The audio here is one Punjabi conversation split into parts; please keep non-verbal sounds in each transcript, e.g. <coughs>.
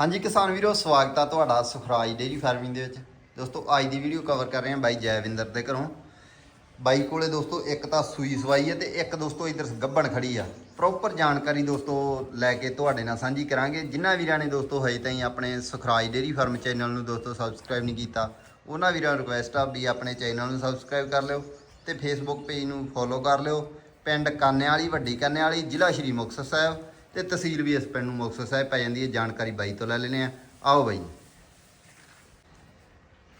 ਹਾਂਜੀ ਕਿਸਾਨ ਵੀਰੋ, ਸਵਾਗਤ ਆ ਤੁਹਾਡਾ ਸੁਖਰਾਜ ਡੇਰੀ ਫਾਰਮਿੰਗ ਦੇ ਵਿੱਚ। ਦੋਸਤੋ, ਅੱਜ ਦੀ ਵੀਡੀਓ ਕਵਰ ਕਰ ਰਹੇ ਹਾਂ ਬਾਈ ਜੈਵਿੰਦਰ ਦੇ ਘਰੋਂ। ਬਾਈ ਕੋਲੇ ਦੋਸਤੋ, ਇੱਕ ਤਾਂ ਸੂਈ ਸਵਾਈ ਹੈ ਤੇ ਇੱਕ ਦੋਸਤੋ ਇਧਰ ਗੱਬਣ ਖੜੀ ਆ। ਪ੍ਰੋਪਰ ਜਾਣਕਾਰੀ ਦੋਸਤੋ ਲੈ ਕੇ ਤੁਹਾਡੇ ਨਾਲ ਸਾਂਝੀ ਕਰਾਂਗੇ। ਜਿਨ੍ਹਾਂ ਵੀਰਾਂ ਨੇ ਦੋਸਤੋ ਹਜੇ ਤਾਈਂ ਆਪਣੇ ਸੁਖਰਾਜ ਡੇਰੀ ਫਾਰਮ ਚੈਨਲ ਨੂੰ ਦੋਸਤੋ ਸਬਸਕ੍ਰਾਈਬ ਨਹੀਂ ਕੀਤਾ, ਉਹਨਾਂ ਵੀਰਾਂ ਨੂੰ ਰਿਕੁਐਸਟ ਆ ਵੀ ਆਪਣੇ ਚੈਨਲ ਨੂੰ ਸਬਸਕ੍ਰਾਈਬ ਕਰ ਲਿਓ ਤੇ ਫੇਸਬੁੱਕ ਪੇਜ ਨੂੰ ਫੋਲੋ ਕਰ ਲਿਓ। ਪਿੰਡ ਕਾਨੇ ਵਾਲੀ ਵੱਡੀ ਕਾਨੇ ਵਾਲੀ ਜ਼ਿਲ੍ਹਾ ਸ਼੍ਰੀ ਮੁਕਤਸਰ ਸਾਹਿਬ। ਤੇ ਤਹਿਸੀਲ ਵੀ ਇਸ ਪਿੰਡ ਨੂੰ ਮੁਕਤਸਰ ਸਾਹਿਬ ਪੈ ਜਾਂਦੀ ਹੈ। ਜਾਣਕਾਰੀ ਬਾਈ ਤੋਂ ਲੈ ਲੈਨੇ ਆ ਆਓ ਬਾਈ।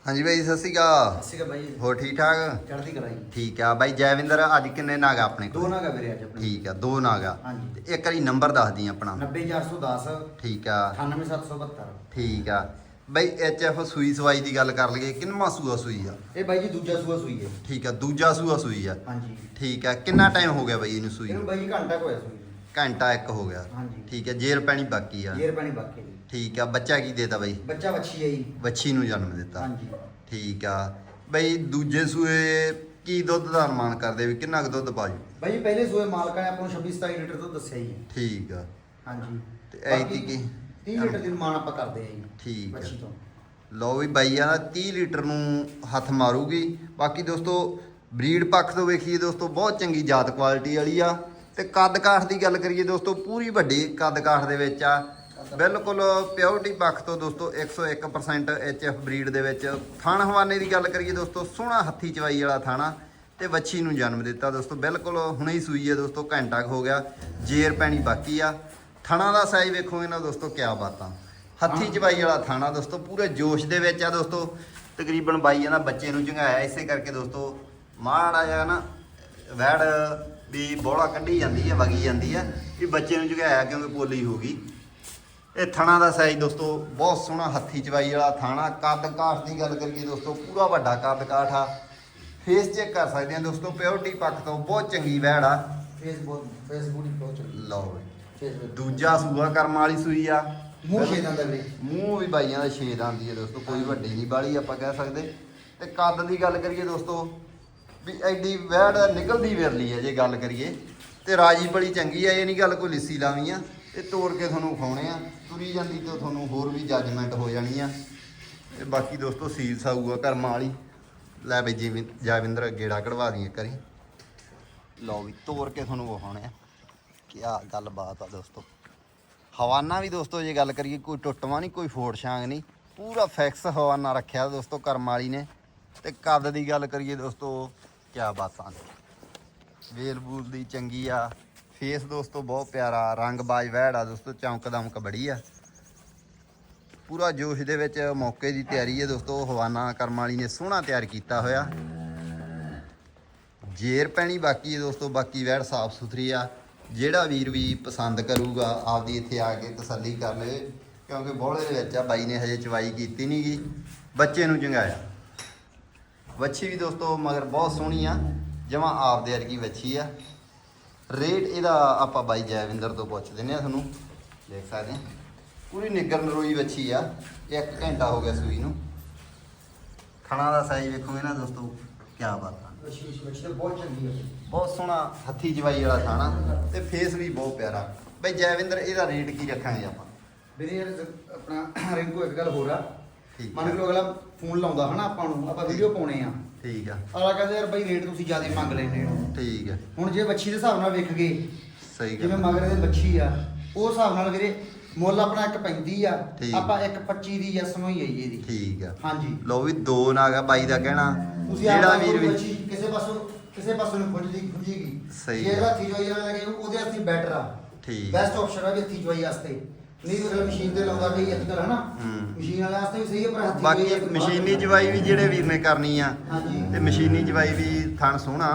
ਹਾਂਜੀ ਬਾਈ ਸਤਿ ਸ਼੍ਰੀ ਅਕਾਲ। ਸਤਿ ਸ਼੍ਰੀ ਅਕਾਲ ਬਾਈ। ਹੋਰ ਠੀਕ ਠਾਕ? ਚੜ੍ਹਦੀ ਕਲਾ ਜੀ। ਠੀਕ ਆ ਬਾਈ। ਜੈਵਿੰਦਰ ਅੱਜ ਕਿੰਨੇ ਨਾਗ ਆ ਆਪਣੇ ਦੋ ਕੋਲ ਨਾਗਾ ਵੀਰੇ ਅੱਜ ਆਪਣੇ। ਠੀਕ ਆ ਦੋ ਨਾਗ ਆ। ਹਾਂਜੀ। ਤੇ ਇੱਕ ਵਾਰੀ ਨੰਬਰ ਦੱਸ ਦੀ ਆਪਣਾ। 90410 ਠੀਕ ਆ। 98772 ਠੀਕ ਆ। ਬਾਈ ਐਚ ਐਫ ਸੂਈ ਸਵਾਈ ਦੀ ਗੱਲ ਕਰ ਲਈਏ। ਕਿੰਨਵਾਂ ਸੂਆ ਸੂਈ ਆ? ਇਹ ਬਾਈ ਜੀ ਦੂਜਾ ਸੂਆ ਸੂਈ ਹੈ। ਠੀਕ ਆ ਦੂਜਾ ਸੂਆ ਸੂਈ ਆ। ਹਾਂਜੀ। ਠੀਕ ਆ। ਕਿੰਨਾ ਟਾਈਮ ਹੋ ਗਿਆ ਬਾਈ ਇਹਨੂੰ ਸੂਈ ਇਹਨੂੰ ਨੂੰ? ਬਾਈ ਜੀ ਘੰਟਾ ਕੁ ਹੋਇਆ ਸੂਈ। ਘੰਟਾ ਇੱਕ ਹੋ ਗਿਆ। ਹਾਂਜੀ। ਠੀਕ ਆ ਜੇਰ ਪੈਣੀ ਬਾਕੀ ਆ। ਜੇਰ ਪਾਣੀ ਬਾਕੀ ਹੈ ਜੀ। ਠੀਕ ਆ ਬੱਚਾ ਕੀ ਦੇਤਾ ਬਾਈ? ਬੱਚਾ ਵੱਛੀ ਹੈ ਜੀ। ਵੱਛੀ ਨੂੰ ਜਨਮ ਦਿੱਤਾ। ਹਾਂਜੀ। ਠੀਕ ਆ। ਬਈ ਦੂਜੇ ਸੂਏ ਕੀ ਦੁੱਧ ਦਾ ਅਨੁਮਾਨ ਕਰਦੇ ਵੀ ਕਿੰਨਾ ਕੁ ਦੁੱਧ ਪਾਜੂ? ਬਾਈ ਜੀ ਪਹਿਲੇ ਸੂਏ ਮਾਲਕਾਂ ਨੇ ਆਪਾਂ ਨੂੰ 26 27 ਲੀਟਰ ਦੁੱਧ ਦੱਸਿਆ ਹੀ ਹੈ ਠੀਕ ਆ। ਹਾਂਜੀ। ਤੇ ਐਤਕੀ ਕੀ? 30 ਲੀਟਰ ਦੀ ਮਾਨ ਆਪਾਂ ਕਰਦੇ ਆ ਜੀ ਠੀਕ ਵੱਛੀ ਹੈ। ਤੋਂ। ਲਓ ਵੀ ਬਾਈ ਆ 30 ਲੀਟਰ ਨੂੰ ਹੱਥ ਮਾਰੂਗੀ। ਬਾਕੀ ਦੋਸਤੋ ਬਰੀਡ ਪੱਖ ਤੋਂ ਵੇਖੀਏ ਦੋਸਤੋ ਬਹੁਤ ਚੰਗੀ ਜਾਤ ਕੁਆਲਿਟੀ ਵਾਲੀ ਆ। ਤੇ ਕੱਦ ਕਾਠ ਦੀ ਗੱਲ ਕਰੀਏ ਦੋਸਤੋ, ਪੂਰੀ ਵੱਡੀ ਕੱਦ ਕਾਠ ਦੇ ਵਿੱਚ ਆ। ਬਿਲਕੁਲ ਪਿਓਰਟੀ ਪੱਖ ਤੋਂ ਦੋਸਤੋ 101% ਐਚਐਫ ਬਰੀਡ ਦੇ ਵਿੱਚ। ਥਣ ਹਵਾਨੇ ਦੀ ਗੱਲ ਕਰੀਏ ਦੋਸਤੋ, ਸੋਹਣਾ ਹੱਥੀ ਚਵਾਈ ਵਾਲਾ ਥਾਣਾ ਤੇ ਵੱਛੀ ਨੂੰ ਜਨਮ ਦਿੱਤਾ ਦੋਸਤੋ। ਬਿਲਕੁਲ ਹੁਣੇ ਹੀ ਸੂਈ ਹੈ ਦੋਸਤੋ, ਘੰਟਾ ਕੁ ਹੋ ਗਿਆ, ਜੇਰ ਪੈਣੀ ਬਾਕੀ ਆ। ਥਣਾ ਦਾ ਸਾਈਜ਼ ਵੇਖੋ ਇਹਨਾਂ ਦੋਸਤੋ, ਕਿਆ ਬਾਤਾਂ। ਹੱਥੀ ਚਵਾਈ ਵਾਲਾ ਥਾਣਾ ਦੋਸਤੋ, ਪੂਰੇ ਜੋਸ਼ ਦੇ ਵਿੱਚ ਆ ਦੋਸਤੋ। ਤਕਰੀਬਨ ਬਾਈ ਇਹਨਾਂ ਬੱਚੇ ਨੂੰ ਝੰਗਾਇਆ ਇਸੇ ਕਰਕੇ ਦੋਸਤੋ, ਮਾੜਾ ਜਿਹਾ ਨਾ ਵੈੜ ਵੀ ਬੋਲਾ ਕੱਢੀ ਜਾਂਦੀ ਹੈ ਵਗੀ ਜਾਂਦੀ ਹੈ ਵੀ ਬੱਚੇ ਨੂੰ ਝੰਗਾਇਆ ਕਿਉਂਕਿ ਪੋਲੀ ਹੋ ਗਈ। ਇਹ ਥਣਾ ਦਾ ਸਾਈਜ਼ ਦੋਸਤੋ ਬਹੁਤ ਸੋਹਣਾ ਹੱਥੀ ਚਵਾਈ ਵਾਲਾ ਥਾਣਾ। ਕੱਦ ਕਾਠ ਦੀ ਗੱਲ ਕਰੀਏ ਦੋਸਤੋ ਪੂਰਾ ਵੱਡਾ ਕੱਦ ਕਾਠ ਆ। ਫੇਸ ਚੈੱਕ ਕਰ ਸਕਦੇ ਆ ਦੋਸਤੋ ਪਿਓਰਿਟੀ ਪੱਖ ਤੋਂ ਬਹੁਤ ਚੰਗੀ ਵੈੜ ਆ। ਫੇਸਬੁੱਕ ਫੇਸਬੁੱਕ ਦੀ ਪਹੁੰਚ ਲਓ ਦੂਜਾ ਸੂਆ ਕਰਮ ਵਾਲੀ ਸੂਈ ਆ। ਮੂੰਹ ਛੇਦਾਂ ਦਾ ਵੀਰੇ ਮੂੰਹ ਵੀ ਬਾਈਆਂ ਦਾ ਛੇਦ ਆਂਦੀ ਹੈ ਦੋਸਤੋ ਕੋਈ ਵੱਡੀ ਨਹੀਂ ਬਾਲੀ ਆਪਾਂ ਕਹਿ ਸਕਦੇ। ਤੇ ਕੱਦ ਦੀ ਗੱਲ ਕਰੀਏ ਦੋਸਤੋ ਵੀ ਐਡੀ ਵੈੜ ਨਿਕਲਦੀ ਵਿਰਲੀ ਹੈ ਜੇ ਗੱਲ ਕਰੀਏ। ਤੇ ਰਾਜੀ ਬੜੀ ਚੰਗੀ ਆ ਇਹ ਨਹੀਂ ਗੱਲ ਕੋਈ ਲਿੱਸੀ ਲਾਵੀ ਆ। ਇਹ ਤੋੜ ਕੇ ਤੁਹਾਨੂੰ ਖਾਉਣੇ ਆ। ਤੁਰੀ ਜਾਂਦੀ ਤੇ ਤੁਹਾਨੂੰ ਹੋਰ ਵੀ ਜੱਜਮੈਂਟ ਹੋ ਜਾਣੀ ਆ। ਤੇ ਬਾਕੀ ਦੋਸਤੋ, ਸੀਲ ਸਾਊਗਾ ਕਰਮਾਂ ਵਾਲੀ ਲੈ ਬਈ ਜਿਵੇਂ, ਜਾਵਿੰਦਰ ਗੇੜਾ ਕਢਵਾ ਦੀ ਇੱਕ ਵਾਰੀ। ਲਓ ਵੀ, ਤੋੜ ਕੇ ਤੁਹਾਨੂੰ ਵਿਖਾਉਣੇ ਆ। ਕੀ ਗੱਲ ਬਾਤ ਆ ਦੋਸਤੋ। ਹਵਾਨਾ ਵੀ ਦੋਸਤੋ, ਜੇ ਗੱਲ ਕਰੀਏ, ਕੋਈ ਟੁੱਟਵਾ ਨਹੀਂ, ਕੋਈ ਫੋੜ ਛਾਂਗ ਨਹੀਂ। ਪੂਰਾ ਫਿਕਸ ਹਵਾਨਾ ਰੱਖਿਆ ਦੋਸਤੋ ਕਰਮ ਵਾਲੀ ਨੇ। ਤੇ ਕੱਦ ਦੀ ਗੱਲ ਕਰੀਏ ਦੋਸਤੋ ਕਿਆ ਬਾਤਾਂ ਵੇਲ ਬੂਲ ਦੀ ਚੰਗੀ ਆ। ਫੇਸ ਦੋਸਤੋ ਬਹੁਤ ਪਿਆਰਾ, ਰੰਗ ਬਾਜ ਵਹਿੜ ਆ ਦੋਸਤੋ ਚੌਂਕ ਦਮਕ ਬੜੀ ਆ। ਪੂਰਾ ਜੋਸ਼ ਦੇ ਵਿੱਚ ਮੌਕੇ ਦੀ ਤਿਆਰੀ ਹੈ ਦੋਸਤੋ ਹਵਾਨਾ ਕਰਮ ਵਾਲੀ ਨੇ ਸੋਹਣਾ ਤਿਆਰ ਕੀਤਾ ਹੋਇਆ। ਜੇਰ ਪੈਣੀ ਬਾਕੀ ਹੈ ਦੋਸਤੋ, ਬਾਕੀ ਵੈੜ ਸਾਫ਼ ਸੁਥਰੀ ਆ। ਜਿਹੜਾ ਵੀਰ ਵੀ ਪਸੰਦ ਕਰੂਗਾ, ਆਪਦੀ ਇੱਥੇ ਆ ਕੇ ਤਸੱਲੀ ਕਰ ਲਵੇ, ਕਿਉਂਕਿ ਬੋਲੇ ਦੇ ਵਿੱਚ ਆ, ਬਾਈ ਨੇ ਹਜੇ ਚਵਾਈ ਕੀਤੀ ਨਹੀਂਗੀ ਬੱਚੇ ਨੂੰ ਚੰਗਾਇਆ। ਵੱਛੀ ਵੀ ਦੋਸਤੋ ਮਗਰ ਬਹੁਤ ਸੋਹਣੀ ਆ ਜਮਾ ਆਪਦੇ ਵਰਗੀ ਵੱਛੀ ਆ। ਰੇਟ ਇਹਦਾ ਆਪਾਂ ਬਾਈ ਜੈਵਿੰਦਰ ਤੋਂ ਪੁੱਛ ਦਿੰਨੇ ਆ ਤੁਹਾਨੂੰ ਦੇਖ ਸਕਦੇ ਆ। ਪੂਰੀ ਨਿੱਗਰ ਨਰੋਈ ਵੱਛੀ ਆ ਇੱਕ ਘੰਟਾ ਹੋ ਗਿਆ ਸੂਈ ਨੂੰ। ਖਾਣਾ ਦਾ ਸਾਈਜ਼ ਵੇਖੋਗੇ ਨਾ ਦੋਸਤੋ ਕੀ ਬਾਤ ਆ। ਬਹੁਤ ਚੰਗੀ ਹੈ ਬਹੁਤ ਸੋਹਣਾ ਹੱਥੀ ਜਵਾਈ ਵਾਲਾ ਥਾਣਾ ਤੇ ਫੇਸ ਵੀ ਬਹੁਤ ਪਿਆਰਾ। ਬਈ ਜੈਵਿੰਦਰ ਇਹਦਾ ਰੇਟ ਕੀ ਰੱਖਾਂਗੇ ਆਪਾਂ? ਵੀਰੇ ਯਾਰ ਆਪਣਾ <coughs> ਰਿੰਕੂ ਇੱਕ ਗੱਲ ਹੋਰ ਆ। ਠੀਕ ਮੰਨ ਆ। ਲਓ ਅਗਲਾ ਫੋਨ ਲਾਉਂਦਾ ਹਨਾ ਆਪਾਂ ਨੂੰ ਆਪਾਂ ਵੀਡੀਓ ਪਾਉਣੇ ਆ। ਠੀਕ ਆ। ਅਗਲਾ ਕਹਿੰਦਾ ਯਾਰ ਬਾਈ ਰੇਟ ਤੁਸੀਂ ਜ਼ਿਆਦਾ ਮੰਗ ਲੈਂਦੇ ਹੋ। ਠੀਕ ਆ। ਹੁਣ ਜੇ ਬੱਚੀ ਦੇ ਹਿਸਾਬ ਨਾਲ ਵੇਖ ਗਏ ਸਹੀ ਜਿਵੇਂ ਗੱਲ ਮਗਰ ਦੇ ਬੱਚੀ ਆ ਉਹ ਹਿਸਾਬ ਨਾਲ ਵੀਰੇ ਮੁੱਲ ਆਪਣਾ 1.35 ਆ ਠੀਕ। ਆਪਾਂ 1.25 ਦੀ ਯਸ ਹੋਈ ਹੈ ਜੀ ਇਹਦੀ। ਠੀਕ ਆ। ਹਾਂਜੀ। ਲੋ ਵੀ ਦੋ ਨਾਗਾ ਬਾਈ ਦਾ ਕਹਿਣਾ ਜਿਹੜਾ ਵੀਰ ਵੀ ਕਿਸੇ ਪਾਸੋਂ ਕਿਸੇ ਪਾਸੋਂ ਨੂੰ ਖੁੰਝਦੀ ਖੁੰਝੇਗੀ। ਸਹੀ ਜੇ ਹੈ। ਇਹਦਾ ਹੱਥੀ ਜੋਈ ਵਾਲਾ ਲੱਗੇ ਉਹਦੇ ਹੱਥੀ ਬੈਟਰ ਆ। ਠੀਕ। ਬੈਸਟ ਆਪਸ਼ਨ ਆ ਵੀ ਜੋਈ ਵਾਸਤੇ। ਨਹੀਂ ਅਗਲਾ ਮਸ਼ੀਨ ਤੇ ਲਾਉਂਦਾ ਕਈ ਅੱਜ ਕੱਲ੍ਹ ਹਨਾ? ਹੂੰ। ਮਸ਼ੀਨ ਵਾਲੇ ਵਾਸਤੇ ਵੀ ਸਹੀ ਹੈ ਪਰ ਹੱਥੀ ਬਾਕੀ ਵਾਸਤੇ ਮਸ਼ੀਨੀ ਜਵਾਈ ਵੀ ਜਿਹੜੇ ਵੀਰ ਨੇ ਕਰਨੀ ਆ ਹਾਂਜੀ। ਤੇ ਮਸ਼ੀਨੀ ਜਵਾਈ ਵੀ ਥਣ ਸੋਹਣਾ।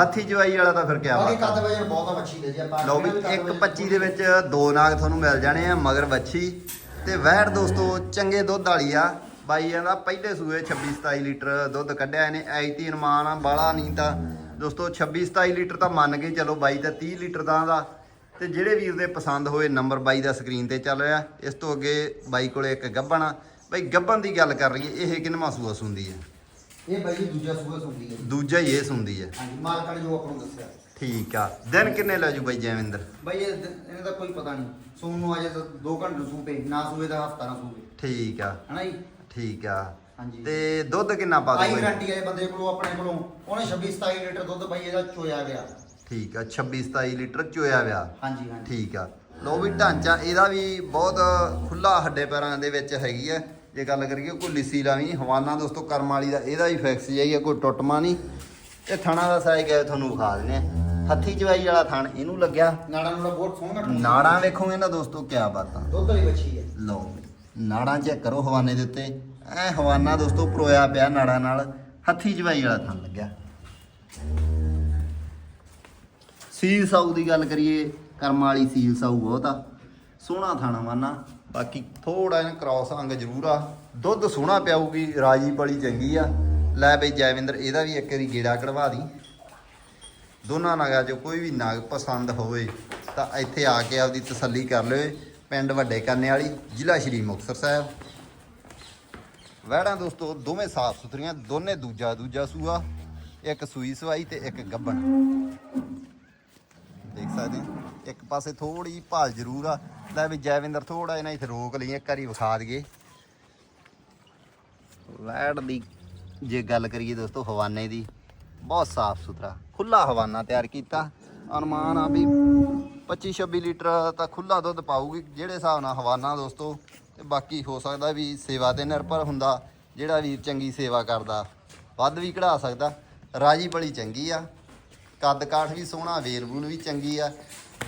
ਹੱਥੀ ਜਵਾਈ ਵਾਲਾ ਤਾਂ ਫਿਰ ਕਿਆ ਬਾਕੀ ਬਾਤ ਕੱਦ ਆ ਵਜਨ ਬਹੁਤ ਆ ਬੱਚੀ ਦੇ ਜੀ ਆਪਾਂ। ਲਓ ਵੀ ਕਿਹੜਾ ਕੱਦ ਇੱਕ ਵਜਨ- 25 ਦੇ ਵਿੱਚ ਦੋ ਨਾਗ ਤੁਹਾਨੂੰ ਮਿਲ ਜਾਣੇ ਆ ਮਗਰ ਵੱਛੀ। ਤੇ ਵਹਿੜ ਦੋਸਤੋ ਚੰਗੇ ਦੁੱਧ ਵਾਲੀ ਆ। ਬਾਈ ਕਹਿੰਦਾ ਪਹਿਲੇ ਸੂਏ 26 27 ਲੀਟਰ ਦੁੱਧ ਕੱਢਿਆ ਇਹਨੇ ਐਤੀ ਅਨੁਮਾਨ ਆ ਬਾਲਾ ਨਹੀਂ ਤਾਂ ਦੋਸਤੋ 26 27 ਲੀਟਰ ਤਾਂ ਮੰਨ ਕੇ ਚਲੋ ਬਾਈ ਦਾ 30 ਲੀਟਰ ਦਾ ਦਾ। ਤੇ ਜਿਹੜੇ ਵੀਰ ਦੇ ਪਸੰਦ ਹੋਏ ਨੰਬਰ ਬਾਈ ਦਾ ਸਕਰੀਨ ਤੇ ਚੱਲ ਰਿਹਾ। ਇਸ ਤੋਂ ਅੱਗੇ ਬਾਈ ਕੋਲੇ ਇੱਕ ਗੱਬਣ ਆ। ਬਾਈ ਗੱਬਣ ਦੀ ਗੱਲ ਕਰ ਲਈਏ ਇਹ ਕਿੰਨਵਾਂ ਸੂਆ ਸੁੰਦੀ ਹੈ? ਇਹ ਬਾਈ ਜੀ ਦੂਜਾ ਸੂਆ ਸੁਣਦੀ ਹੈ। ਦੂਜਾ ਹੀ ਇਹ ਸੁੰਦੀ ਹੈ। ਹਾਂਜੀ ਮਾਲਕਾਂ ਨੇ ਜੋ ਆਪਾਂ ਨੂੰ ਦੱਸਿਆ। ਠੀਕ ਆ। ਦਿਨ ਕਿੰਨੇ ਲੈ ਜੂ ਬਾਈ ਜੈਵਿੰਦਰ? ਬਾਈ ਇਹ ਇਹਨਾਂ ਦਾ ਕੋਈ ਪਤਾ ਨਹੀਂ। ਸੂਣ ਨੂੰ ਤਾਂ 2 ਘੰਟੇ ਨੂੰ ਸੂਪੇ ਨਾ ਸੂਏ ਦਾ ਹਫਤਾ ਨਾ ਸੂਪੇ ਠੀਕ ਆ। ਹਨਾ ਜੀ? ਠੀਕ ਆ। ਹਾਂਜੀ। ਤੇ ਦੁੱਧ ਕਿੰਨਾ ਪਾ ਆਈ ਦੋ ਬਾਈ? ਗਰੰਟੀ ਵਾਲੇ ਬੰਦੇ ਕੋਲੋਂ ਆਪਣੇ ਕੋਲੋਂ। ਉਹਨੇ 26 27 ਲੀਟਰ ਦੁੱਧ ਬਾਈ ਇਹਦਾ ਚੋਇਆ ਗਿਆ। ਠੀਕ ਆ 26 27 ਲੀਟਰ ਚੋਇਆ ਵਿਆ। ਹਾਂਜੀ ਹਾਂਜੀ। ਠੀਕ ਆ। ਲੋ ਵੀ ਢਾਂਚਾ ਇਹਦਾ ਵੀ ਬਹੁਤ ਖੁੱਲਾ ਹੱਡੇ ਪੈਰਾਂ ਦੇ ਵਿੱਚ ਹੈਗੀ ਆ। ਜੇ ਗੱਲ ਕਰੀਏ ਕੋਈ ਲਿੱਸੀ ਲਾਵੀਂ ਹਵਾਨਾ ਦੋਸਤੋ ਕਰਮ ਵਾਲੀ ਦਾ ਇਹਦਾ ਵੀ ਫਿਕਸ ਜਾਈ ਆ ਕੋਈ ਟੁੱਟਮਾ ਨਹੀਂ। ਇਹ ਥਣਾ ਦਾ ਸਾਈਜ਼ ਹੈ ਤੁਹਾਨੂੰ ਵਿਖਾ ਦਿੰਦੇ ਹੱਥੀ ਚਵਾਈ ਵਾਲਾ ਥਣ ਇਹਨੂੰ ਲੱਗਿਆ। ਨਾੜਾ ਨੂੜਾ ਬਹੁਤ ਸੋਹਣਾ। ਨਾੜਾਂ ਵੇਖੋਗੇ ਨਾ ਦੋਸਤੋ ਕਿਆ ਬਾਤਾਂ ਦੁੱਧ ਵਾਲੀ ਬੱਚੀ ਹੈ ਲਓ ਨਾੜਾਂ ਚੈੱਕ ਕਰੋ ਹਵਾਨੇ ਦੇ ਉੱਤੇ। ਐ ਹਵਾਨਾ ਦੋਸਤੋ ਪਰੋਇਆ ਪਿਆ ਨਾੜਾਂ ਨਾਲ। ਹੱਥੀ ਜਵਾਈ ਵਾਲਾ ਥਣ ਲੱਗਿਆ। ਸੀਲ ਸਾਊ ਦੀ ਗੱਲ ਕਰੀਏ, ਕਰਮ ਵਾਲੀ ਸੀਲ ਸਾਊ ਬਹੁਤ ਆ। ਸੋਹਣਾ ਥਾਣਾ ਮਾਨਾ। ਬਾਕੀ ਥੋੜਾ ਜਿਹਾ ਕ੍ਰਾਸ ਅੰਗ ਜ਼ਰੂਰ ਆ। ਦੁੱਧ ਸੋਹਣਾ ਪਿਆਊਗੀ, ਰਾਜੀ ਪਲੀ ਚੰਗੀ ਆ। ਲੈ ਬਈ ਜੈਵਿੰਦਰ, ਇਹਦਾ ਵੀ ਇੱਕ ਵਾਰੀ ਗੇੜਾ ਕਢਵਾ ਦੀ। ਦੋਨਾਂ ਨਗਾਂ 'ਚੋਂ ਕੋਈ ਵੀ ਨਗ ਪਸੰਦ ਹੋਵੇ, ਤਾਂ ਇੱਥੇ ਆ ਕੇ ਆਪਦੀ ਤਸੱਲੀ ਕਰ ਲਿਓ ਪਿੰਡ ਵੱਡੇ ਕੰਨੇ ਵਾਲੀ, ਜ਼ਿਲ੍ਹਾ ਸ਼੍ਰੀ ਮੁਕਤਸਰ ਸਾਹਿਬ। ਵਹਿੜਾਂ ਦੋਸਤੋ, ਦੋਵੇਂ ਸਾਫ਼ ਸੁਥਰੀਆਂ, ਦੋਨੇ ਦੂਜਾ ਦੂਜਾ ਸੂਆ। ਇੱਕ ਸੂਈ ਸਵਾਈ ਤੇ ਇੱਕ ਗੱਬਣ। ਇੱਕ ਪਾਸੇ ਥੋੜੀ ਭਾਲ ਜ਼ਰੂਰ ਆ। ਲੈ ਵੀ ਜੈਵਿੰਦਰ ਥੋੜਾ ਇਹਨਾਂ ਇੱਥੇ ਰੋਕ ਲਈ ਇੱਕ ਵਾਰੀ ਵਿਖਾ ਦਈਏ। ਲੈਟ ਦੀ ਜੇ ਗੱਲ ਕਰੀਏ ਦੋਸਤੋ, ਹਵਾਨੇ ਦੀ, ਬਹੁਤ ਸਾਫ਼ ਸੁਥਰਾ ਖੁੱਲਾ ਹਵਾਨਾ ਤਿਆਰ ਕੀਤਾ। ਅਨੁਮਾਨ ਆ ਵੀ 25 26 ਲੀਟਰ ਤਾਂ ਖੁੱਲਾ ਦੁੱਧ ਪਾਊਗੀ, ਜਿਹੜੇ ਹਿਸਾਬ ਨਾਲ ਹਵਾਨਾ ਦੋਸਤੋ, ਤੇ ਬਾਕੀ ਹੋ ਸਕਦਾ ਵੀ ਸੇਵਾ ਤੇ ਨਿਰਭਰ ਹੁੰਦਾ, ਜਿਹੜਾ ਵੀਰ ਚੰਗੀ ਸੇਵਾ ਕਰਦਾ, ਵੱਧ ਵੀ ਕਢਾ ਸਕਦਾ। ਰਾਜੀ ਬੜੀ ਚੰਗੀ ਆ ਕੱਦ ਕਾਠ ਵੀ ਸੋਹਣਾ ਵੇਲ ਵੂਲ ਵੀ ਚੰਗੀ ਆ।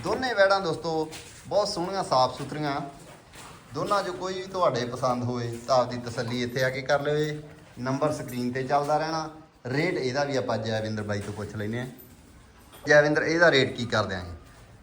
ਦੋਨੇ ਵੈੜਾਂ ਦੋਸਤੋ, ਬਹੁਤ ਸੋਹਣੀਆਂ ਸਾਫ਼ ਸੁਥਰੀਆਂ ਦੋਨਾਂ 'ਚੋਂ ਕੋਈ ਵੀ ਤੁਹਾਡੇ ਪਸੰਦ ਹੋਏ ਤਾਂ ਆਪਦੀ ਤਸੱਲੀ ਇੱਥੇ ਆ ਕੇ ਕਰ ਲਿਓ ਨੰਬਰ ਸਕਰੀਨ ਤੇ ਚੱਲਦਾ ਰਹਿਣਾ। ਰੇਟ ਇਹਦਾ ਵੀ ਆਪਾਂ ਜੈਵਿੰਦਰ ਬਾਈ ਤੋਂ ਪੁੱਛ ਲੈਨੇ ਆ ਜੈਵਿੰਦਰ, ਇਹਦਾ ਰੇਟ ਕੀ ਕਰ ਦਿਆਂਗੇ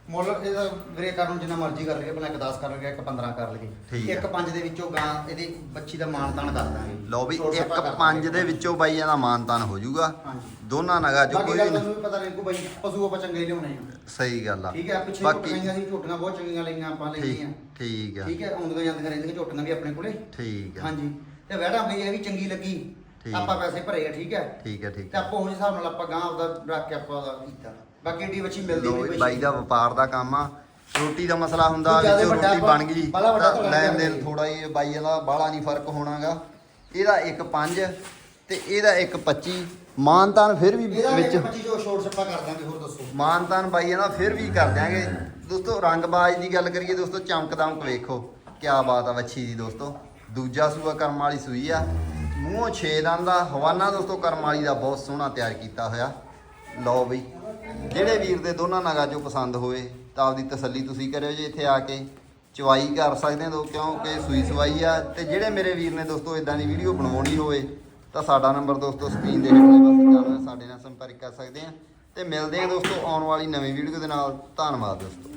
ਮੁੱਲ ਇਹਦਾ ਵੀਰੇ ਕਰਨ ਜਿੰਨਾ ਮਰਜ਼ੀ ਕਰ ਲਈਏ ਆਪਣਾ ਇੱਕ 10 ਕਰ ਲਈਏ ਇੱਕ 15 ਕਰ ਲਈਏ। ਠੀਕ। ਇੱਕ 5 ਦੇ ਵਿੱਚੋਂ ਗਾਂ ਇਹਦੀ ਬੱਚੀ ਦਾ ਤਾਨ ਕਰ ਦਾਂਗੇ। ਲਓ ਵੀ ਛੋਟ ਇੱਕ ਪੰਜ। ਦੇ ਵਿੱਚੋਂ ਬਾਈ ਇਹਦਾ ਮਾਨਤਾਨ ਹੋ ਜਾਊਗਾ। ਹਾਂਜੀ। ਦੋਨਾਂ ਨਗਾ ਚੋਂ ਬਾਕੀ ਕੋਈ ਗੱਲ ਵੀ ਤੁਹਾਨੂੰ ਵੀ ਪਤਾ ਨਹੀਂ ਕੋ ਬਾਈ ਪਸ਼ੂ ਆਪਾਂ ਚੰਗੇ ਲਿਆਉਣੇ ਆ। ਸਹੀ ਗੱਲ ਆ। ਠੀਕ ਹੈ ਪਿੱਛੇ ਬਾਕੀ ਝੋਟੀਆਂ ਸੀ ਝੋਟੀਆਂ ਬਹੁਤ ਚੰਗੀਆਂ ਲਈਆਂ ਆਪਾਂ ਠੀਕ ਲਈਆਂ। ਠੀਕ ਆ। ਠੀਕ ਹੈ ਆਉਂਦੀਆਂ ਜਾਂਦੀਆਂ ਰਹਿੰਦੀਆਂ ਝੋਟੀਆਂ ਵੀ ਆਪਣੇ ਕੋਲੇ। ਠੀਕ ਆ। ਹਾਂਜੀ। ਤੇ ਵਹਿੜਾ ਬਈ ਇਹ ਵੀ ਚੰਗੀ ਲੱਗੀ। ਠੀਕ। ਆਪਾਂ ਪੈਸੇ ਭਰੇ ਆ ਠੀਕ ਹੈ ਠੀਕ ਹੈ ਠੀਕ ਤੇ ਆਪਾਂ ਉਸ ਹਿਸਾਬ ਨਾਲ ਆਪਾਂ ਗਾਂ ਆਪਦਾ ਰੱਖ ਕੇ ਆਪਾਂ ਉਹਦਾ ਕੀਤਾ। ਬਾਕੀ ਏਡੀ ਬੱਚੀ ਮਿਲਦੀ ਲਓ ਨਹੀਂ ਬਾਈ ਦਾ ਵਪਾਰ ਦਾ ਕੰਮ ਆ। ਰੋਟੀ ਦਾ ਮਸਲਾ ਹੁੰਦਾ ਵੱਡਾ ਰੋਟੀ ਬਣ ਗਈ ਤਾਂ ਲੈਣ ਦੇਣ। ਥੋੜਾ ਹੀ ਬਾਈ ਦਾ ਬਾਹਲਾ ਨਹੀਂ ਫ਼ਰਕ ਹੋਣਾਗਾ। ਇਹਦਾ ਇੱਕ 5 ਤੇ ਇਹਦਾ ਇੱਕ 25 ਮਾਨਤਾਨ ਫਿਰ ਵੀ ਵਿੱਚ ਵਿੱਚ 25 ਜੋ ਛੋਟ ਛੱਪਾ ਕਰ ਦਾਂਗੇ ਹੋਰ ਦੱਸੋ। ਮਾਨਤਾਨ ਬਾਈ ਇਹਦਾ ਫਿਰ ਵੀ ਕਰ ਦਿਆਂਗੇ। ਦੋਸਤੋ ਰੰਗਬਾਜ਼ ਦੀ ਗੱਲ ਕਰੀਏ ਦੋਸਤੋ ਚਮਕ ਦਮਕ ਵੇਖੋ। ਕਿਆ ਬਾਤ ਆ ਵੱਛੀ ਦੀ ਦੋਸਤੋ। ਦੂਜਾ ਸੂਆ ਕਰਮ ਵਾਲੀ ਸੂਈ ਆ। ਮੂੰਹੋਂ 6 ਦੰਦ ਦਾ ਹਵਾਨਾ ਦੋਸਤੋ ਕਰਮ ਵਾਲੀ ਦਾ ਬਹੁਤ ਸੋਹਣਾ ਤਿਆਰ ਕੀਤਾ ਹੋਇਆ। ਲਓ ਬਈ। ਜਿਹੜੇ ਵੀਰ ਦੇ ਦੋਨਾਂ ਨਗਾਂ ਜੋ ਪਸੰਦ ਹੋਵੇ ਤਾਂ ਆਪਦੀ ਤਸੱਲੀ ਤੁਸੀਂ ਕਰਿਓ ਜੇ ਇੱਥੇ ਆ ਕੇ। ਚਵਾਈ ਕਰ ਸਕਦੇ ਹੋ, ਕਿਉਂਕਿ ਸੂਈ ਸਵਾਈ ਆ। ਤੇ ਜਿਹੜੇ ਮੇਰੇ ਵੀਰ ਨੇ ਦੋਸਤੋ ਇਦਾਂ ਦੀ ਵੀਡੀਓ ਬਣਾਉਣੀ ਹੋਵੇ, ਤਾਂ ਸਾਡਾ ਨੰਬਰ ਦੋਸਤੋ ਸਕਰੀਨ ਦੇ ਹੇਠਲੇ ਪਾਸੇ ਚੱਲ ਸਾਡੇ ਨਾਲ ਸੰਪਰਕ ਕਰ ਸਕਦੇ ਆ। ਤੇ ਮਿਲਦੇ ਆ ਦੋਸਤੋ ਆਉਣ ਵਾਲੀ ਨਵੀਂ ਵੀਡੀਓ ਦੇ ਨਾਲ। ਧੰਨਵਾਦ ਦੋਸਤੋ।